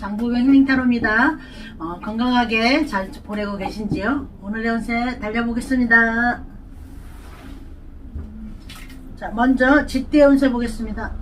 장보경 힐링타로입니다. 어, 건강하게 잘 보내고 계신지요? 오늘의 운세 달려보겠습니다. 자, 먼저 쥐띠의 운세 보겠습니다.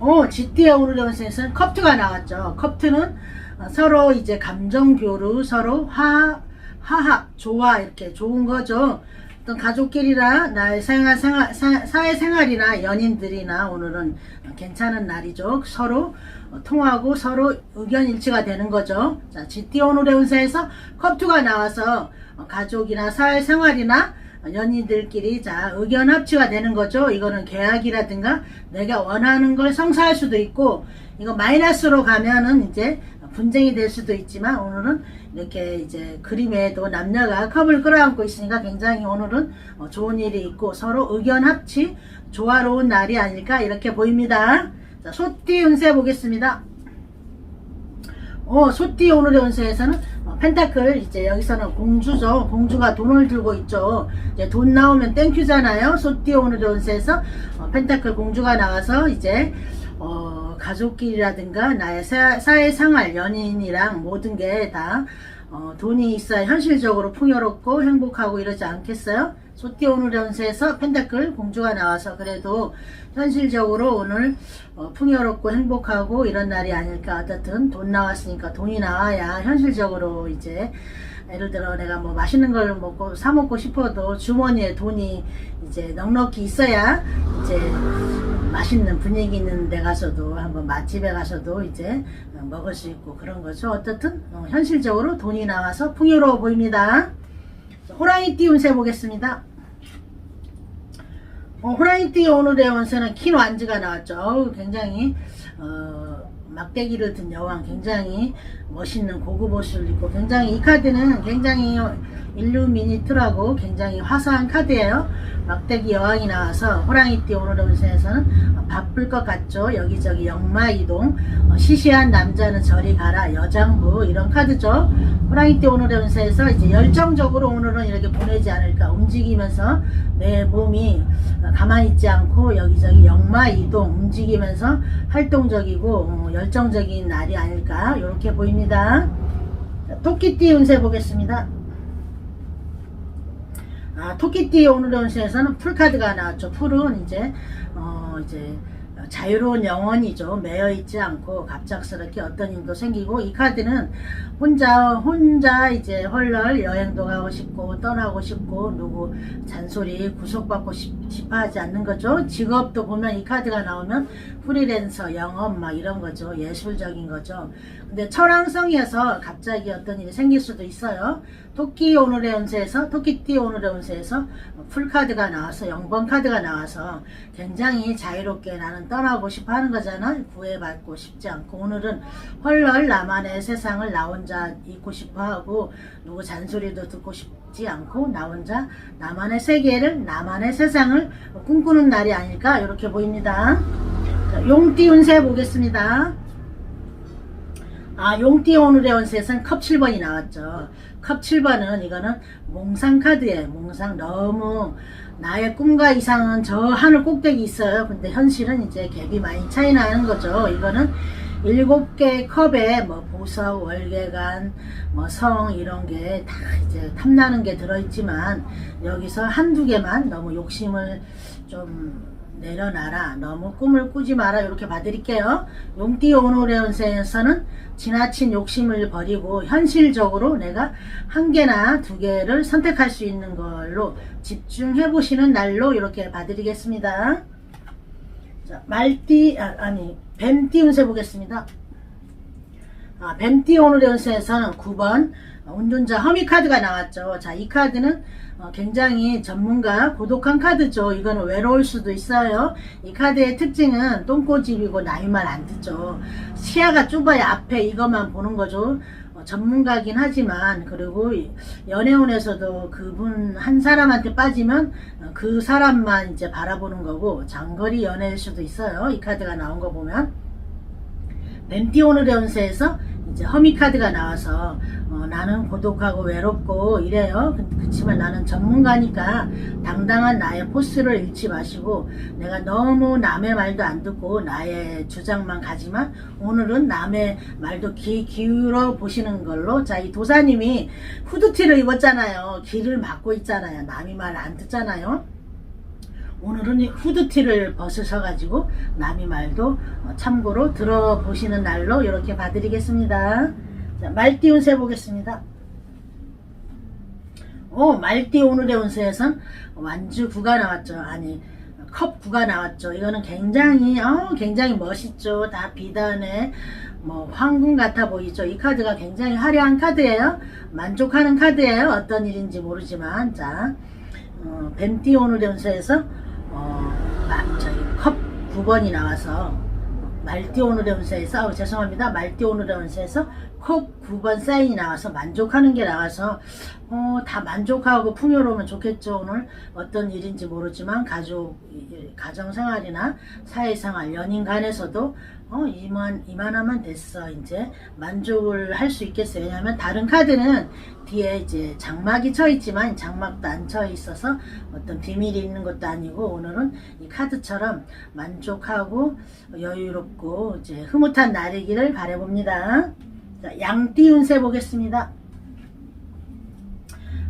오, 쥐띠의 오늘의 운세에서는 컵트가 나왔죠. 컵트는 어, 서로 이제 감정 교류, 서로 화, 화합, 조화, 이렇게 좋은 거죠. 어떤 가족끼리나 나의 생활, 생활, 사- 사회생활이나 연인들이나 오늘은 괜찮은 날이죠. 서로 어, 통하고 서로 의견 일치가 되는 거죠. 자, GT 오늘의 운세에서 컵투가 나와서 어, 가족이나 사회생활이나 연인들끼리 자 의견 합치가 되는 거죠. 이거는 계약이라든가 내가 원하는 걸 성사할 수도 있고 이거 마이너스로 가면은 이제 분쟁이 될 수도 있지만 오늘은 이렇게 이제 그림에도 남녀가 컵을 끌어안고 있으니까 굉장히 오늘은 어, 좋은 일이 있고 서로 의견 합치 조화로운 날이 아닐까 이렇게 보입니다. 자, 소띠 운세 보겠습니다. 어, 소띠 오늘의 운세에서는 어, 펜타클 이제 여기서는 공주죠. 공주가 돈을 들고 있죠. 이제 돈 나오면 땡큐잖아요. 소띠 오늘의 운세에서 어, 펜타클 공주가 나와서 이제 어, 가족끼리라든가 나의 사, 사회생활 연인이랑 모든 게다 어, 돈이 있어야 현실적으로 풍요롭고 행복하고 이러지 않겠어요? 소띠 오늘의 운세에서 펜타클 공주가 나와서 그래도 현실적으로 오늘 어, 풍요롭고 행복하고 이런 날이 아닐까 어떻든 돈 나왔으니까 돈이 나와야 현실적으로 이제 예를 들어 내가 뭐 맛있는 걸 먹고 사 먹고 싶어도 주머니에 돈이 이제 넉넉히 있어야 이제 맛있는 분위기 있는 데 가서도 한번 맛집에 가서도 이제 어, 먹을 수 있고 그런 거죠. 어떻든 어, 현실적으로 돈이 나와서 풍요로워 보입니다. 호랑이 띠 운세 보겠습니다. 어, 호랑이 띠 오늘의 운세는 킨 완즈가 나왔죠. 굉장히 어, 막대기를 든 여왕 굉장히 멋있는 고급 옷을 입고 굉장히 이 카드는 굉장히 일루미니트라고 굉장히 화사한 카드예요. 막대기 여왕이 나와서 호랑이띠 오늘의 운세에서는 바쁠 것 같죠. 여기저기 역마이동 어, 시시한 남자는 저리 가라 여장부 이런 카드죠. 호랑이띠 오늘의 운세에서 이제 열정적으로 오늘은 이렇게 보내지 않을까 움직이면서 내 몸이 가만히 있지 않고 여기저기 역마이동 움직이면서 활동적이고 어, 열정적인 날이 아닐까 이렇게 보입니다. 자, 토끼띠 운세 보겠습니다. 아, 토끼띠 오늘의 운세에서는 풀카드가 나왔죠. 풀은 이제, 어, 이제, 자유로운 영혼이죠. 매여 있지 않고 갑작스럽게 어떤 일도 생기고 이 카드는 혼자 혼자 이제 헐럴 여행도 가고 싶고 떠나고 싶고 누구 잔소리 구속받고 싶, 싶어 하지 않는 거죠. 직업도 보면 이 카드가 나오면 프리랜서 영업 막 이런 거죠. 예술적인 거죠. 근데 철왕성이어서 갑자기 어떤 일이 생길 수도 있어요. 토끼 오늘의 운세에서 토끼띠 오늘의 운세에서 풀카드가 나와서 0번 카드가 나와서 굉장히 자유롭게 나는 떠나고 싶어 하는 거잖아. 구애받고 싶지 않고. 오늘은 헐럴 나만의 세상을 나 혼자 있고 싶어 하고 누구 잔소리도 듣고 싶지 않고 나 혼자 나만의 세계를 나만의 세상을 꿈꾸는 날이 아닐까 이렇게 보입니다. 자, 용띠 운세 보겠습니다. 아, 용띠 오늘의 운세에서는 컵 7번이 나왔죠. 컵 7번은 이거는 몽상 카드예요. 몽상 너무 나의 꿈과 이상은 저 하늘 꼭대기 있어요. 근데 현실은 이제 갭이 많이 차이 나는 거죠. 이거는 일곱 개 컵에 뭐 보석, 월계관, 뭐 성 이런 게 다 이제 탐나는 게 들어있지만 여기서 한두 개만 너무 욕심을 좀 내려놔라. 너무 꿈을 꾸지 마라. 이렇게 봐드릴게요. 용띠 오늘의 운세에서는 지나친 욕심을 버리고 현실적으로 내가 한 개나 두 개를 선택할 수 있는 걸로 집중해 보시는 날로 이렇게 봐드리겠습니다. 자, 말띠, 아, 아니, 뱀띠 운세 보겠습니다. 아, 뱀띠 오늘의 운세에서는 9번 운전자 허미 카드가 나왔죠. 자, 이 카드는 어, 굉장히 전문가 고독한 카드죠. 이거는 외로울 수도 있어요. 이 카드의 특징은 똥꼬집이고 나이만 안 듣죠. 시야가 좁아야 앞에 이것만 보는 거죠. 어, 전문가긴 하지만 그리고 이 연애운에서도 그분 한 사람한테 빠지면 어, 그 사람만 이제 바라보는 거고 장거리 연애일 수도 있어요. 이 카드가 나온 거 보면 뱀띠 오늘의 운세에서 이제 허미 카드가 나와서 어, 나는 고독하고 외롭고 이래요. 그- 그렇지만 나는 전문가니까 당당한 나의 포스를 잃지 마시고 내가 너무 남의 말도 안 듣고 나의 주장만 가지만 오늘은 남의 말도 귀 기울여 보시는 걸로 자 이 도사님이 후드티를 입었잖아요. 귀를 막고 있잖아요. 남이 말 안 듣잖아요. 오늘은 이 후드티를 벗으셔가지고 남이 말도 어, 참고로 들어보시는 날로 이렇게 봐드리겠습니다. 자, 말띠 운세 보겠습니다. 오, 말띠 오늘의 운세에선 완주 9가 나왔죠. 아니, 컵 9가 나왔죠. 이거는 굉장히, 어, 굉장히 멋있죠. 다 비단에, 뭐, 황금 같아 보이죠. 이 카드가 굉장히 화려한 카드예요. 만족하는 카드예요. 어떤 일인지 모르지만. 자, 어, 뱀띠 오늘의 운세에서, 어, 마, 저기, 컵 9번이 나와서, 말띠 오늘의 운세에서, 아우, 죄송합니다. 말띠 오늘의 운세에서 컵 9번 사인이 나와서 만족하는 게 나와서, 어, 다 만족하고 풍요로우면 좋겠죠. 오늘 어떤 일인지 모르지만 가족, 이- 가정생활이나 사회생활, 연인 간에서도 어, 이만, 이만하면 됐어. 이제 만족을 할 수 있겠어요. 왜냐하면 다른 카드는 뒤에 이제 장막이 쳐 있지만 장막도 안 쳐 있어서 어떤 비밀이 있는 것도 아니고 오늘은 이 카드처럼 만족하고 여유롭고 이제 흐뭇한 날이기를 바라봅니다. 자, 양띠 운세 보겠습니다.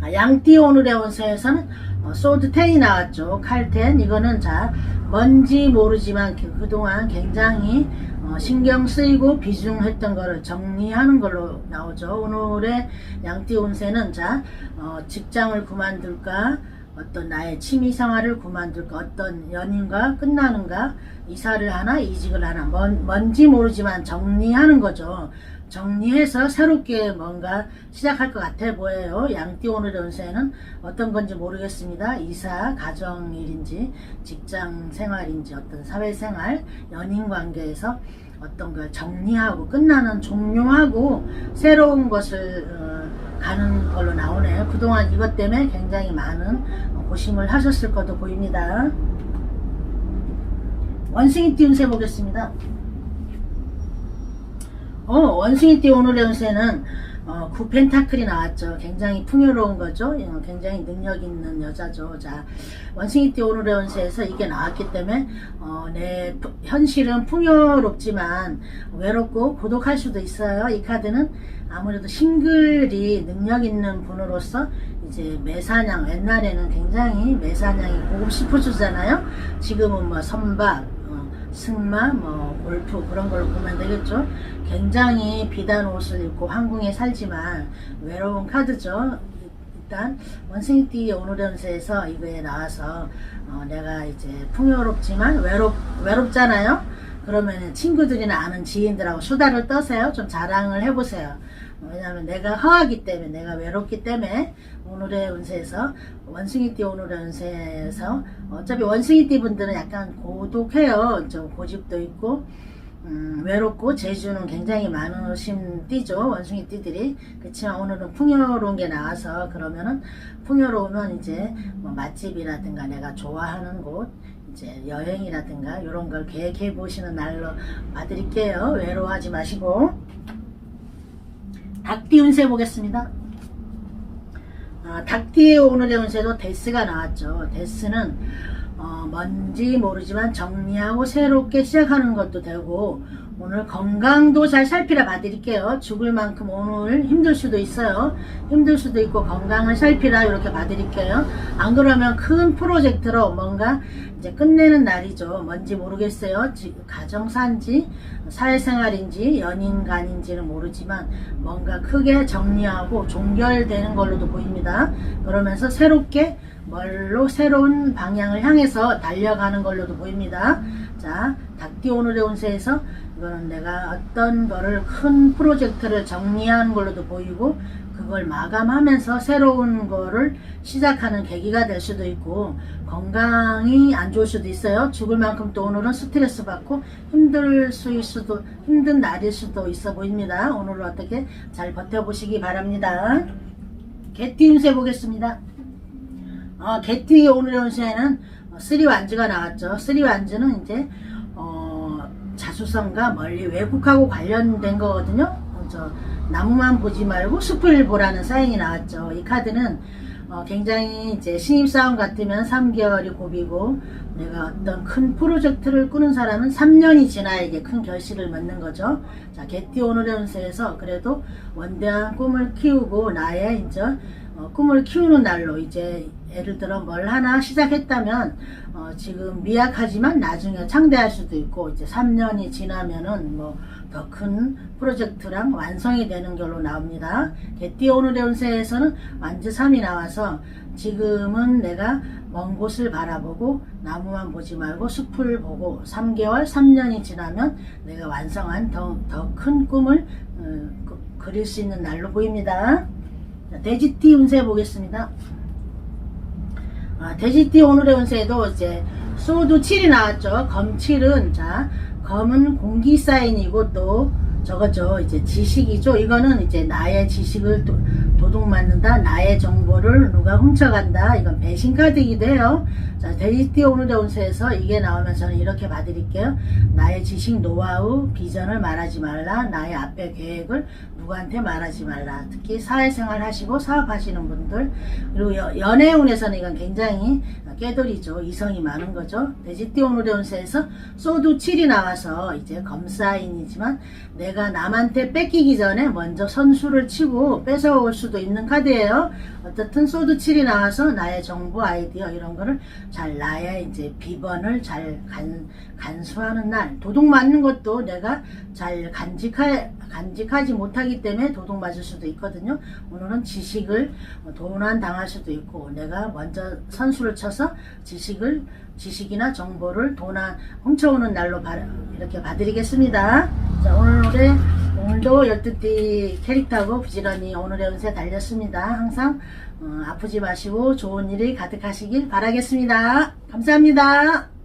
아, 양띠 오늘의 운세에서는 어, 소드 10이 나왔죠. 칼 10. 이거는 자, 뭔지 모르지만 그- 그동안 굉장히 어, 신경 쓰이고 비중했던 거를 정리하는 걸로 나오죠. 오늘의 양띠 운세는 자, 어, 직장을 그만둘까? 어떤 나의 취미 생활을 그만둘까? 어떤 연인과 끝나는가? 이사를 하나? 이직을 하나? 뭔, 뭔지 모르지만 정리하는 거죠. 정리해서 새롭게 뭔가 시작할 것 같아 보여요. 양띠 오늘의 운세는 어떤 건지 모르겠습니다. 이사, 가정일인지, 직장 생활인지, 어떤 사회생활, 연인 관계에서 어떤 걸 정리하고 끝나는 종료하고 새로운 것을 어, 가는 걸로 나오네요. 그동안 이것 때문에 굉장히 많은 어, 고심을 하셨을 것도 보입니다. 원숭이 띠 운세 보겠습니다. 어, 원숭이 띠 오늘의 운세는 어, 구 펜타클이 나왔죠. 굉장히 풍요로운 거죠. 어, 굉장히 능력 있는 여자죠. 자, 원숭이 띠 오늘의 운세에서 이게 나왔기 때문에 어, 내 푸- 현실은 풍요롭지만 외롭고 고독할 수도 있어요. 이 카드는 아무래도 싱글이 능력 있는 분으로서 이제 매사냥 옛날에는 굉장히 매사냥이 고급 스포츠잖아요. 지금은 뭐 선박, 어, 승마, 뭐 골프 그런 걸로 보면 되겠죠. 굉장히 비단 옷을 입고 황궁에 살지만 외로운 카드죠. 일단 원숭이띠 오늘의 운세에서 이거에 나와서 어, 내가 이제 풍요롭지만 외롭 외롭잖아요. 그러면 친구들이나 아는 지인들하고 수다를 떠세요. 좀 자랑을 해보세요. 어, 왜냐하면 내가 허하기 때문에 내가 외롭기 때문에 오늘의 운세에서 원숭이띠 오늘의 운세에서 어차피 원숭이띠 분들은 약간 고독해요. 좀 고집도 있고 음, 외롭고 재주는 굉장히 많으신 띠죠 원숭이 띠들이. 그렇지만 오늘은 풍요로운 게 나와서 그러면은 풍요로우면 이제 뭐 맛집이라든가 내가 좋아하는 곳 이제 여행이라든가 이런 걸 계획해 보시는 날로 봐드릴게요. 외로워하지 마시고. 닭띠 운세 보겠습니다 아, 닭띠의 오늘의 운세도 데스가 나왔죠 데스는 어, 뭔지 모르지만 정리하고 새롭게 시작하는 것도 되고 오늘 건강도 잘 살피라 봐드릴게요. 죽을 만큼 오늘 힘들 수도 있어요. 힘들 수도 있고 건강을 살피라 이렇게 봐드릴게요. 안 그러면 큰 프로젝트로 뭔가 이제 끝내는 날이죠. 뭔지 모르겠어요. 지- 가정사인지 사회생활인지 연인간인지는 모르지만 뭔가 크게 정리하고 종결되는 걸로도 보입니다. 그러면서 새롭게 뭘로 새로운 방향을 향해서 달려가는 걸로도 보입니다. 자, 닭띠 오늘의 운세에서 이거는 내가 어떤 거를 큰 프로젝트를 정리하는 걸로도 보이고 그걸 마감하면서 새로운 거를 시작하는 계기가 될 수도 있고 건강이 안 좋을 수도 있어요. 죽을 만큼 또 오늘은 스트레스 받고 힘들 수 수도 힘든 날일 수도 있어 보입니다. 오늘 어떻게 잘 버텨보시기 바랍니다. 개띠 운세 보겠습니다. 어, 개띠 오늘의 운세에는 쓰리 완즈가 나왔죠. 쓰리 완즈는 이제 어, 자수성가 멀리 외국하고 관련된 거거든요. 어, 저 나무만 보지 말고 숲을 보라는 사인이 나왔죠. 이 카드는 어, 굉장히 이제 신입사원 같으면 3개월이 고비고 내가 어떤 큰 프로젝트를 꾸는 사람은 3년이 지나야 이게 큰 결실을 맺는 거죠. 자, 개띠 운세에서 그래도 원대한 꿈을 키우고 나의 이제 어, 꿈을 키우는 날로 이제 예를 들어 뭘 하나 시작했다면 어, 지금 미약하지만 나중에 창대할 수도 있고 이제 3년이 지나면은 뭐 더 큰 프로젝트랑 완성이 되는 걸로 나옵니다. 개띠 오늘의 운세에서는 완주삼이 나와서 지금은 내가 먼 곳을 바라보고 나무만 보지 말고 숲을 보고 3개월, 3년이 지나면 내가 완성한 더 큰 꿈을 어, 그- 그릴 수 있는 날로 보입니다. 자, 돼지띠 운세 보겠습니다. 아, 돼지띠 오늘의 운세에도 이제 소드 7이 나왔죠. 검 7은 자 검은 공기 사인이고 또 저거죠. 이제 지식이죠. 이거는 이제 나의 지식을 도, 도둑맞는다. 나의 정보를 누가 훔쳐간다. 이건 배신 카드이기도 해요. 자, 돼지띠 오늘의 운세에서 이게 나오면 저는 이렇게 봐드릴게요. 나의 지식, 노하우, 비전을 말하지 말라. 나의 앞에 계획을 누구한테 말하지 말라. 특히 사회생활 하시고 사업하시는 분들 그리고 여- 연애운에서는 이건 굉장히 깨돌이죠. 이성이 많은 거죠. 돼지띠 오늘의 운세에서 소드 7이 나와서 이제 검사인이지만 내가 남한테 뺏기기 전에 먼저 선수를 치고 뺏어올 수도 있는 카드예요. 어떻든 소드 7이 나와서 나의 정보 아이디어 이런 거를 잘 나의 이제 비번을 잘 간, 간수하는 날 도둑 맞는 것도 내가 잘 간직하, 간직하지 못하기 때문에 도둑 맞을 수도 있거든요. 오늘은 지식을 도난 당할 수도 있고 내가 먼저 선수를 쳐서 지식을 지식이나 정보를 도난 훔쳐오는 날로 바, 이렇게 봐드리겠습니다. 자 오늘의 오늘도 12띠 캐릭터하고 부지런히 오늘의 운세 달렸습니다. 항상 어, 아프지 마시고 좋은 일이 가득하시길 바라겠습니다. 감사합니다.